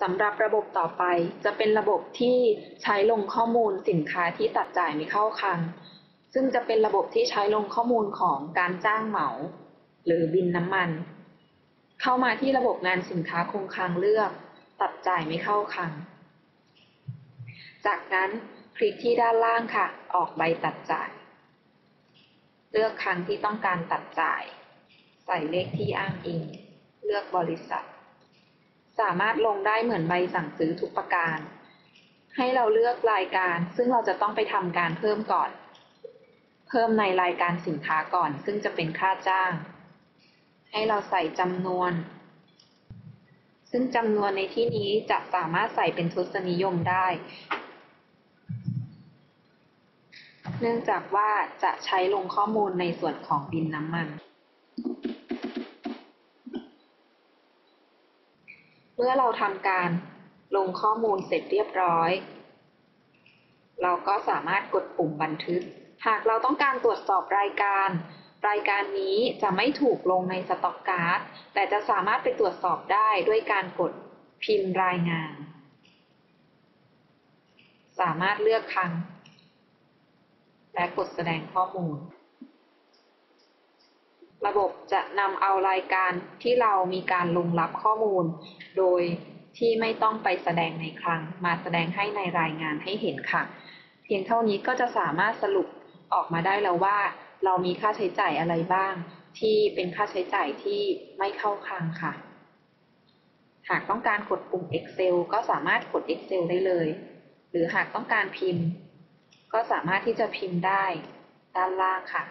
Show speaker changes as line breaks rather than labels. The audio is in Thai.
สำหรับระบบต่อไปจะเป็นระบบที่ใช้ลงข้อมูลสินค้าที่ตัดจ่ายไม่เข้าคลัง ซึ่งจะเป็นระบบที่ใช้ลงข้อมูลของการจ้างเหมา หรือบินน้ำมัน เข้ามาที่ระบบงานสินค้าคงคลังเลือก ตัดจ่ายไม่เข้าคลัง จากนั้นคลิกที่ด้านล่างค่ะ ออกใบตัดจ่าย เลือกครั้งที่ต้องการตัดจ่าย ใส่เลขที่อ้างอิง เลือกบริษัท สามารถลงได้เหมือนใบสั่งซื้อทุกประการ ให้เราเลือกรายการซึ่งเราจะต้องไปทำการเพิ่มก่อน เพิ่มในรายการสินค้าก่อน ซึ่งจะเป็นค่าจ้าง ให้เราใส่จำนวน ซึ่งจำนวนในที่นี้จะสามารถใส่เป็นทศนิยมได้ เนื่องจากว่าจะใช้ลงข้อมูลในส่วนของบินน้ำมัน มื่อเราทำการลงข้อมูลเสร็จเรียบร้อย เราก็สามารถกดปุ่มบันทึก หากเราต้องการตรวจสอบรายการ รายการนี้จะไม่ถูกลงในสต็อกการ์ด แต่จะสามารถไปตรวจสอบได้ด้วยการกดพิมพ์รายงาน สามารถเลือกครั้ง และกดแสดงข้อมูล ระบบจะนำเอารายการที่เรามีการลงรับข้อมูล โดยที่ไม่ต้องไปแสดงในคลัง มาแสดงให้ในรายงานให้เห็นค่ะ เพียงเท่านี้ก็จะสามารถสรุปออกมาได้แล้วว่า เรามีค่าใช้จ่ายอะไรบ้าง ที่เป็นค่าใช้จ่ายที่ไม่เข้าคลังค่ะ หากต้องการกดปุ่ม Excel ก็สามารถกด Excel ได้เลย หรือหากต้องการพิมพ์ ก็สามารถที่จะพิมพ์ได้ด้านล่างค่ะ